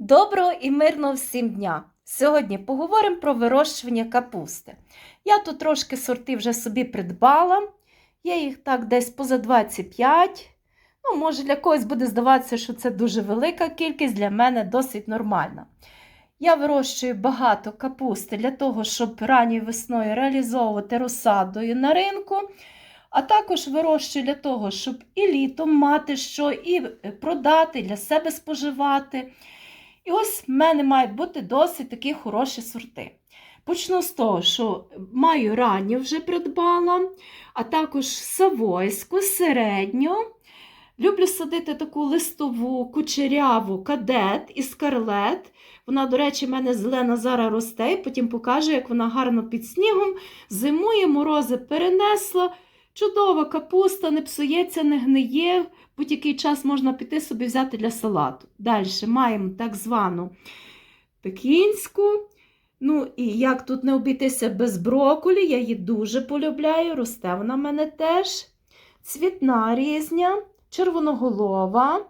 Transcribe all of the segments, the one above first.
Доброго і мирного всім дня! Сьогодні поговоримо про вирощування капусти. Я тут трошки сорти вже собі придбала. Я їх так десь поза 25. Ну, може, для когось буде здаватися, що це дуже велика кількість, для мене досить нормальна. Я вирощую багато капусти для того, щоб ранньою весною реалізовувати розсадою на ринку, а також вирощую для того, щоб і літом мати що, і продати, для себе споживати. І ось в мене мають бути досить такі хороші сорти. Почну з того, що маю ранню вже придбала, а також савойську, середню. Люблю садити таку листову, кучеряву кадет і скарлет. Вона, до речі, в мене зелена зараз росте, і потім покажу, як вона гарно під снігом. Зимує, морози перенесла. Чудова капуста, не псується, не гниє. Будь-який час можна піти собі взяти для салату. Далі маємо так звану пекінську. Ну, і як тут не обійтися без броколі, я її дуже полюбляю, росте вона в мене теж. Цвітна різня, червоноголова.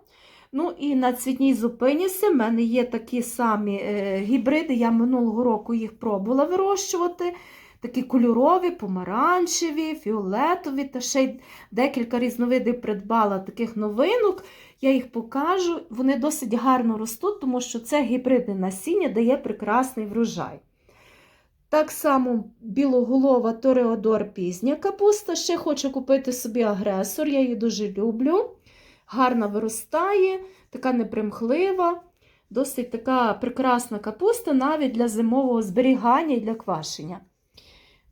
Ну і на цвітній зупинюся. в мене є такі самі е, гібриди. Я минулого року їх пробувала вирощувати. Такі кольорові, помаранчеві, фіолетові, та ще й декілька різновидів придбала таких новинок. Я їх покажу. Вони досить гарно ростуть, тому що це гібридне насіння дає прекрасний врожай. Так само білоголова Тореодор пізня капуста. Ще хочу купити собі агресор, я її дуже люблю. Гарно виростає, така непримхлива, досить така прекрасна капуста навіть для зимового зберігання і для квашення.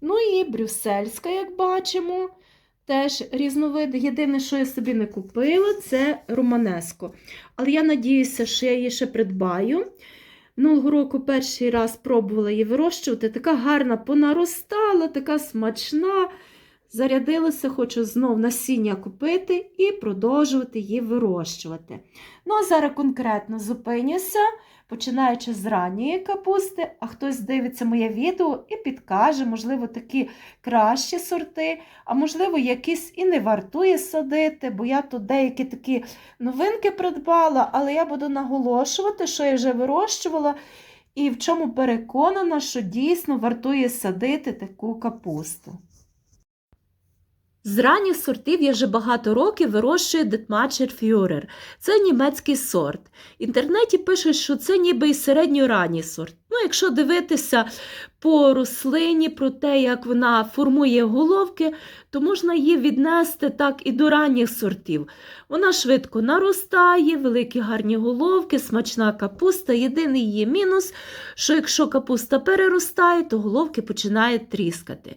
Ну і брюссельська, як бачимо, теж різновид. Єдине, що я собі не купила, це романеско. Але я надіюся, що я її ще придбаю. Минулого року перший раз пробувала її вирощувати. Така гарна понаростала, така смачна. Зарядилася, хочу знов насіння купити і продовжувати її вирощувати. Ну, а зараз конкретно зупинюся, починаючи з ранньої капусти, а хтось дивиться моє відео і підкаже, можливо, такі кращі сорти, а можливо, якісь і не вартує садити, бо я тут деякі такі новинки придбала, але я буду наголошувати, що я вже вирощувала. І в чому переконана, що дійсно вартує садити таку капусту. З ранніх сортів я вже багато років вирощую Детмачер Führer. Це німецький сорт. В інтернеті пишуть, що це ніби і середньоранній сорт. Ну, якщо дивитися по рослині, про те, як вона формує головки, то можна її віднести так і до ранніх сортів. Вона швидко наростає, великі гарні головки, смачна капуста. Єдиний її мінус, що якщо капуста переростає, то головки починають тріскати.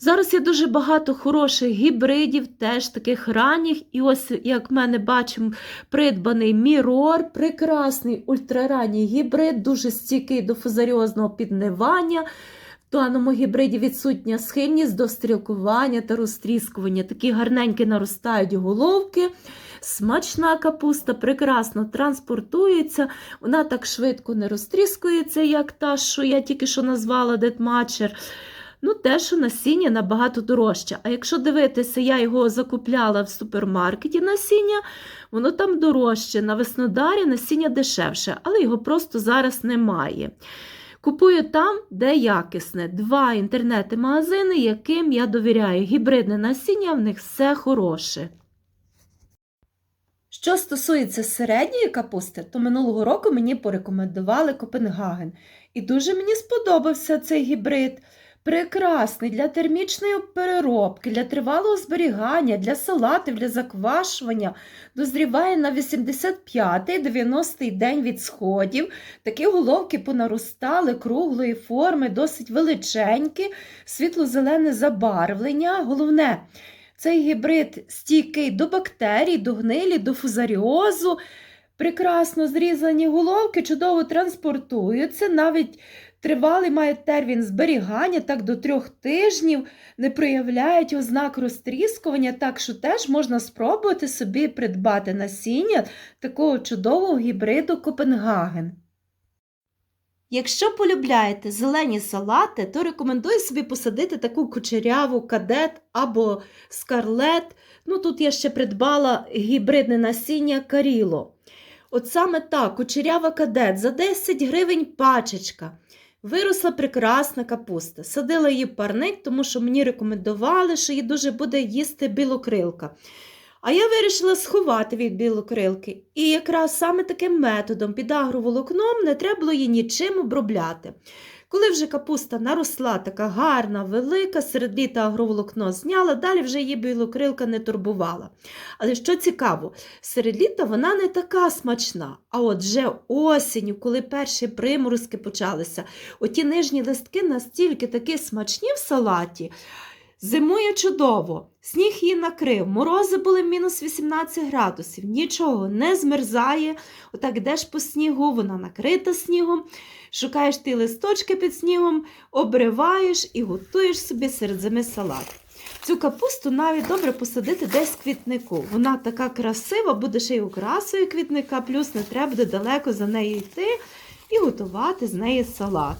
Зараз є дуже багато хороших гібридів, теж таких ранніх. І ось, як в мене бачимо, придбаний Мірор, прекрасний ультраранній гібрид, дуже стійкий до фузаріозного піднивання. В даному гібриді відсутня схильність до стрілкування та розтріскування. Такі гарненькі наростають головки. Смачна капуста прекрасно транспортується, вона так швидко не розтріскується, як та, що я тільки що назвала Детмачер. Ну, те, що насіння набагато дорожче. А якщо дивитися, я його закупляла в супермаркеті насіння, воно там дорожче. На Веснодарі насіння дешевше, але його просто зараз немає. Купую там, де якісне. Два інтернети-магазини, яким я довіряю. Гібридне насіння, в них все хороше. Що стосується середньої капусти, то минулого року мені порекомендували Копенгаген. І дуже мені сподобався цей гібрид. Прекрасний для термічної переробки, для тривалого зберігання, для салатів, для заквашування. Дозріває на 85-90 день від сходів. Такі головки понаростали круглої форми, досить величенькі, світло-зелене забарвлення. Головне, цей гібрид стійкий до бактерій, до гнилі, до фузаріозу. Прекрасно зрізані головки, чудово транспортуються, навіть Тривалий має термін зберігання, так до трьох тижнів не проявляють ознак розтріскування, так що теж можна спробувати собі придбати насіння такого чудового гібриду Копенгаген. Якщо полюбляєте зелені салати, то рекомендую собі посадити таку кучеряву кадет або скарлет. Ну, Тут я ще придбала гібридне насіння каріло. От саме так, кучерява кадет за 10 гривень пачечка. Виросла прекрасна капуста. Садила її парник, тому що мені рекомендували, що її дуже буде їсти білокрилка. А я вирішила сховати від білокрилки. І якраз саме таким методом під агроволокном не треба було її нічим обробляти. Коли вже капуста наросла, така гарна, велика, серед літа агроволокно зняла, далі вже її білокрилка не турбувала. Але що цікаво, серед літа вона не така смачна. А от вже осінню, коли перші приморозки почалися, оті нижні листки настільки такі смачні в салаті. Зимує чудово, сніг її накрив, морози були мінус 18 градусів, нічого не змерзає. Отак йдеш по снігу, вона накрита снігом, шукаєш ті листочки під снігом, обриваєш і готуєш собі серед зими салат. Цю капусту навіть добре посадити десь в квітнику. Вона така красива, буде ще й окрасою квітника, плюс не треба буде далеко за нею йти і готувати з неї салат.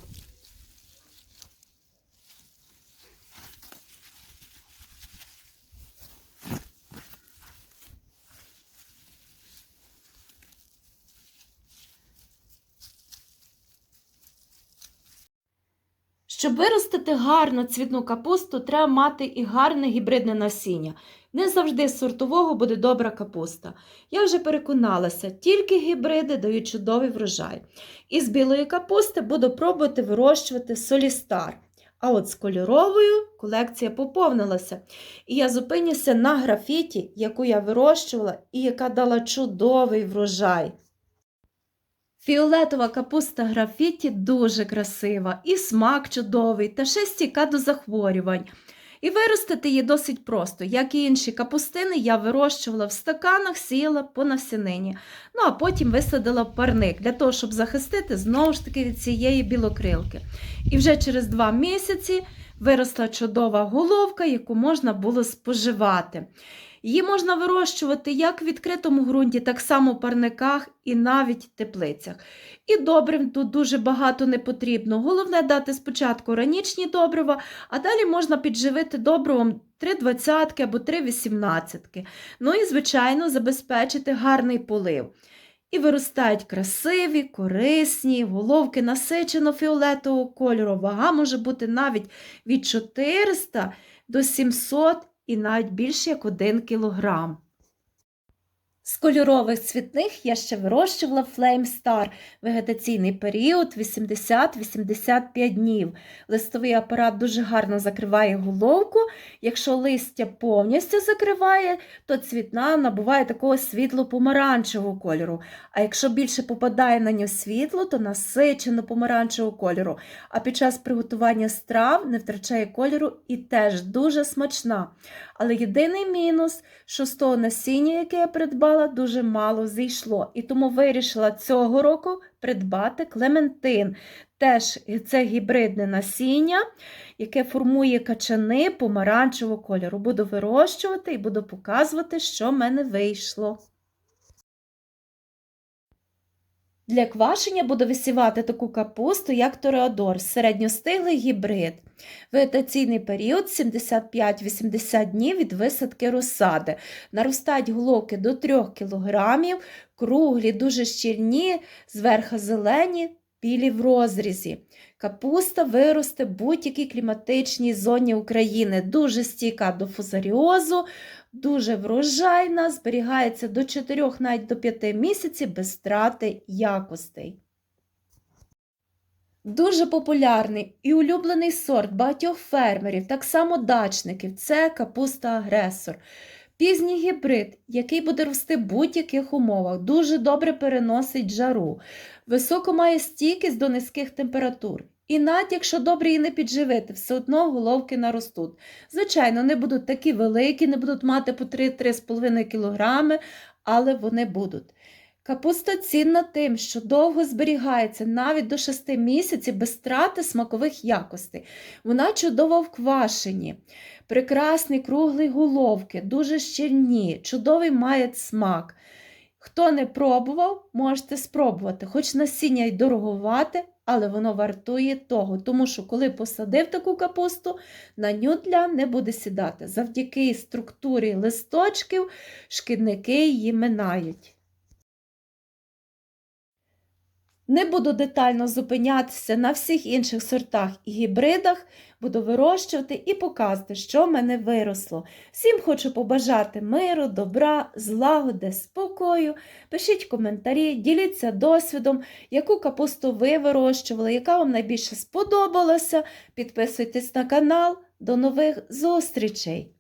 Щоб виростити гарну цвітну капусту, треба мати і гарне гібридне насіння. Не завжди з сортового буде добра капуста. Я вже переконалася, тільки гібриди дають чудовий врожай. Із білої капусти буду пробувати вирощувати солістар. А от з кольоровою колекція поповнилася. І я зупинюся на графіті, яку я вирощувала і яка дала чудовий врожай. Фіолетова капуста графіті дуже красива, і смак чудовий, та ще стійка до захворювань. І виростити її досить просто. Як і інші капустини, я вирощувала в стаканах, сіяла по насінині. Ну а потім висадила в парник для того, щоб захистити знову ж таки від цієї білокрилки. І вже через два місяці виросла чудова головка, яку можна було споживати. Її можна вирощувати як в відкритому ґрунті, так само в парниках і навіть теплицях. І добрив тут дуже багато не потрібно. Головне дати спочатку ранічні добрива, а далі можна підживити добривом 3 двадцятки або 3 вісімнадцятки. Ну і, звичайно, забезпечити гарний полив. І виростають красиві, корисні, головки насичено фіолетового кольору. Вага може бути навіть від 400 до 700 і навіть більше як 1 кілограм. З кольорових цвітних я ще вирощувала Flame Star, вегетаційний період 80-85 днів. Листовий апарат дуже гарно закриває головку. Якщо листя повністю закриває, то цвітна набуває такого світло-помаранчевого кольору. А якщо більше попадає на нього світло, то насичено помаранчевого кольору. А під час приготування страв не втрачає кольору і теж дуже смачна. Але єдиний мінус, що з того насіння, яке я придбала, дуже мало зійшло. І тому вирішила цього року придбати клементин. Теж це гібридне насіння, яке формує качани помаранчевого кольору. Буду вирощувати і буду показувати, що в мене вийшло. Для квашення буду висівати таку капусту, як Тореодор, середньостиглий гібрид. Вегетаційний період 75-80 днів від висадки розсади. Наростають глоки до 3 кг, круглі, дуже щільні, зверху зелені, білі в розрізі. Капуста виросте в будь-якій кліматичній зоні України, дуже стійка до фузаріозу, дуже врожайна, зберігається до 4 навіть до 5 місяців без втрати якостей. Дуже популярний і улюблений сорт багатьох фермерів, так само дачників це капуста-агресор. Пізній гібрид, який буде рости в будь-яких умовах, дуже добре переносить жару, високо має стійкість до низьких температур. І навіть якщо добре її не підживити, все одно головки наростуть. Звичайно, не будуть такі великі, не будуть мати по 3-3,5 кг, але вони будуть. Капуста цінна тим, що довго зберігається навіть до 6 місяців без втрати смакових якостей. Вона чудово в квашенні, прекрасні круглі головки, дуже щільні, чудовий має смак. Хто не пробував, можете спробувати. Хоч насіння й дороговате, але воно вартує того, тому що коли посадив таку капусту, на нютля не буде сідати. Завдяки структурі листочків шкідники її минають. Не буду детально зупинятися на всіх інших сортах і гібридах, буду вирощувати і показувати, що в мене виросло. Всім хочу побажати миру, добра, злагоди, спокою. Пишіть коментарі, діліться досвідом, яку капусту ви вирощували, яка вам найбільше сподобалася. Підписуйтесь на канал. До нових зустрічей!